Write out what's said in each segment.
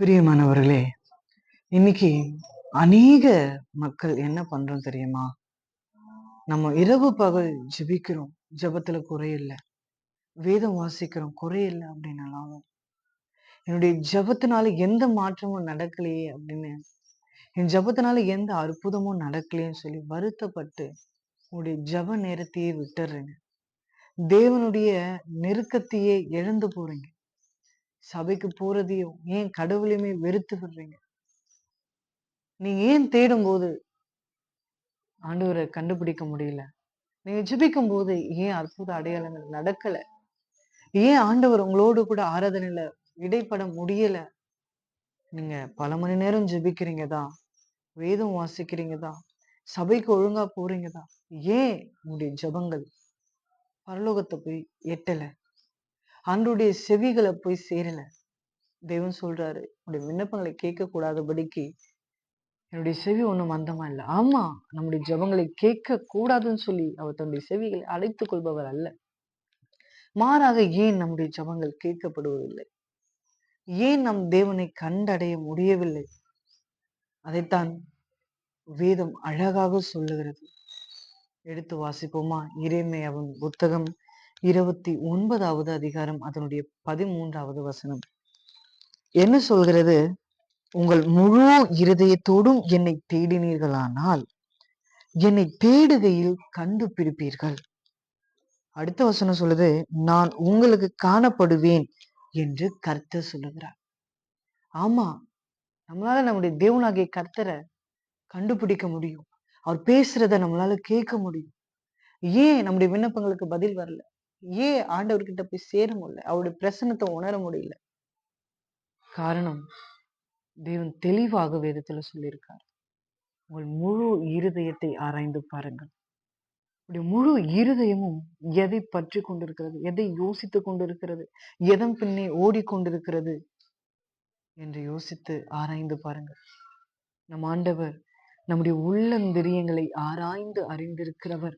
பிரியமானவர்களே இன்னைக்கு அநேக மக்கள் என்ன பண்றோம் தெரியுமா? நம்ம இரவு பகல் ஜெபிக்கிறோம். ஜெபத்துல குறையில்ல வேதம் வாசிக்கிறோம். குறையில்ல அப்படின்னாலும் என்னுடைய ஜபத்தினால எந்த மாற்றமும் நடக்கலையே அப்படின்னு என் ஜபத்தினால எந்த அற்புதமும் நடக்கலையேன்னு சொல்லி வருத்தப்பட்டு உங்களுடைய ஜெப நேரத்தையே விட்டுறீங்க. தேவனுடைய நெருக்கத்தையே இழந்து போறீங்க. சபைக்கு போறதையும் ஏன் கடவுளையுமே வெறுத்து விடுறீங்க நீங்க ஏன் தேடும் போது ஆண்டவரை கண்டுபிடிக்க முடியல? நீங்க ஜெபிக்கும் போது ஏன் அற்புத அடையாளங்கள் நடக்கல? ஏன் ஆண்டவர் உங்களோடு கூட ஆராதனையில இடைப்பட முடியல? நீங்க பல மணி நேரம் ஜபிக்கிறீங்க தான் வேதம் வாசிக்கிறீங்க தான் சபைக்கு ஒழுங்கா போறீங்க தான் ஏன் உங்களுடைய ஜெபங்கள் பரலோகத்தை போய் எட்டலை? ஆண்டுடைய செவிகளை போய் சேரல தேவன் சொல்றாரு உடைய விண்ணப்பங்களை கேட்க கூடாதபடிக்கு என்னுடைய செவி ஒண்ணும் மந்தமா இல்லை. ஆமா நம்முடைய ஜெபங்களை கேட்க கூடாதுன்னு சொல்லி அவர் தன்னுடைய செவிகளை அழைத்துக் கொள்பவர் அல்ல. மாறாக ஏன் நம்முடைய ஜெபங்கள் கேட்கப்படுவதில்லை? ஏன் நம் தேவனை கண்டடைய முடியவில்லை? அதைத்தான் வேதம் அழகாக சொல்லுகிறது. எடுத்து வாசிப்போமா? இறைமையாவின் புத்தகம் இருபத்தி ஒன்பதாவது அதிகாரம் அதனுடைய பதிமூன்றாவது வசனம். என்ன சொல்கிறது? உங்கள் முழு இருதயத்தோடும் என்னை தேடினீர்களானால் என்னை தேடுகையில் கண்டுபிடிப்பீர்கள். அடுத்த வசனம் சொல்லுது நான் உங்களுக்கு காணப்படுவேன் என்று கர்த்தர் சொல்லுகிறார். ஆமா நம்மளால நம்முடைய தேவனாகிய கர்த்தரை கண்டுபிடிக்க முடியும். அவர் பேசுறத நம்மளால கேட்க முடியும். ஏன் நம்முடைய விண்ணப்பங்களுக்கு பதில் வரல? ஏன் ஆண்டவர்கிட்ட போய் சேர முடியல அவருடைய பிரசனத்தை உணர முடியல. காரணம் தேவன் தெளிவாக வேதத்துல சொல்லியிருக்கார். உங்கள் முழு இருதயத்தை ஆராய்ந்து பாருங்கள். உடைய முழு இருதயமும் எதை பற்றி கொண்டிருக்கிறது? எதை யோசித்துக் கொண்டிருக்கிறது? எதன் பின்னே ஓடிக்கொண்டிருக்கிறது? என்று யோசித்து ஆராய்ந்து பாருங்கள். நம் ஆண்டவர் நம்முடைய உள்ளந்திரியங்களை ஆராய்ந்து அறிந்திருக்கிறவர்.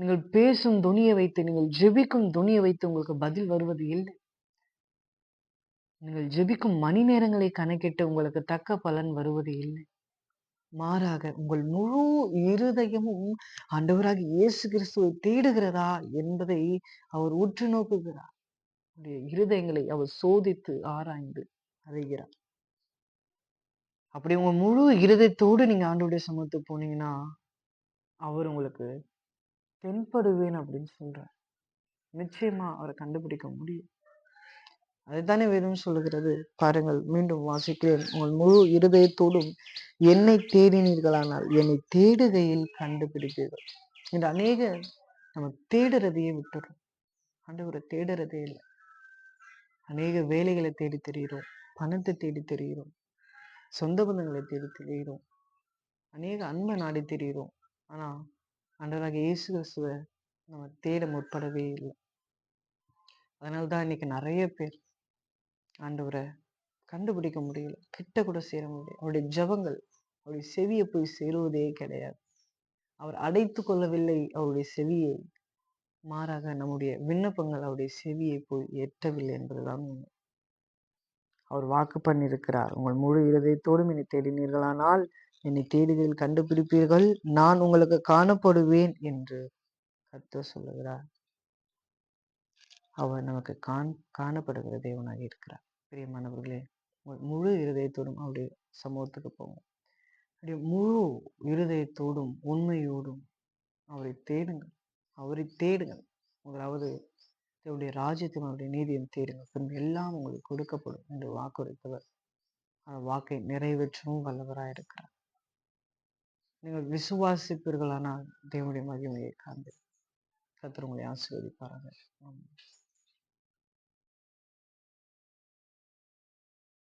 நீங்கள் பேசும் துணியை வைத்து நீங்கள் ஜெபிக்கும் துணியை வைத்து உங்களுக்கு பதில் வருவது இல்லை. நீங்கள் ஜெபிக்கும் மணி நேரங்களை கணக்கிட்டு உங்களுக்கு தக்க பலன் வருவது இல்லை. மாறாக உங்கள் முழு இருதயமும் ஆண்டவராக இயேசு கிறிஸ்துவை தேடுகிறதா என்பதை அவர் உற்று நோக்குகிறார். இருதயங்களை அவர் சோதித்து ஆராய்ந்து அறிகிறார். அப்படி உங்க முழு இருதயத்தோடு நீங்க ஆண்டோடைய சமத்து போனீங்கன்னா அவர் உங்களுக்கு தென்படுவேன் அப்படின்னு சொல்றார் நிச்சயமா அவரை கண்டுபிடிக்க முடியும். அதுதானே வேதம் சொல்லுகிறது. பாருங்கள் மீண்டும் வாசிக்கிறேன். உங்கள் முழு இருதயத்தோடும் என்னை தேடினீர்களானால் என்னை தேடுகையில் கண்டுபிடிப்பீர்கள். இந்த அநேக நம்ம தேடுறதையே விட்டுறோம். ஆண்டவரை தேடுறதே இல்லை. அநேக வேலைகளை தேடி தெரிகிறோம். பணத்தை தேடி தெரிகிறோம். சொந்த பந்தங்களை தேடி தெரிகிறோம். அநேக அன்பை நாடி தெரிகிறோம். ஆனால் ஆண்டவராக இயேசு கிறிஸ்துவை நம்ம தேட முற்படவே இல்லை. அதனால்தான் இன்னைக்கு நிறைய பேர் ஆண்டவரை கண்டுபிடிக்க முடியல கிட்ட கூட சேர முடியல. அவருடைய ஜபங்கள் அவருடைய செவியை போய் சேருவதே கிடையாது. அவர் அடைத்து கொள்ளவில்லை அவருடைய செவியை மாறாக நம்முடைய விண்ணப்பங்கள் அவருடைய செவியை போய் எட்டவில்லை என்பதுதான் உண்மை. அவர் வாக்கு பண்ணியிருக்கிறார். உங்கள் முழு இருதயத்தோடும் என்னை தேடினீர்களானால் என்னை தேடுகையில் கண்டுபிடிப்பீர்கள். நான் உங்களுக்கு காணப்படுவேன் என்று கத்த சொல்லுகிறார். அவர் நமக்கு காண் காணப்படுகிற தேவனாக இருக்கிறார். பிரியமானவர்களே முழு இருதயத்தோடும் அவருடைய சமூகத்துக்கு போவோம். அப்படி முழு இருதயத்தோடும் உண்மையோடும் அவரை தேடுங்கள். அவரை தேடுங்கள். முதலாவது அவருடைய ராஜ்யத்தையும் அவருடைய நீதியும் தேடுங்கள். பின் எல்லாம் உங்களுக்கு கொடுக்கப்படும் என்று வாக்குறுத்தவர் அந்த வாக்கை நிறைவேற்றவும் வல்லவராக இருக்கிறார் நீங்கள் விசுவாசிப்பீர்களானால் தேவனுடைய மகிமையை காண்பீர்கள் கத்திர உங்களை ஆசீர்வதிப்பார்கள்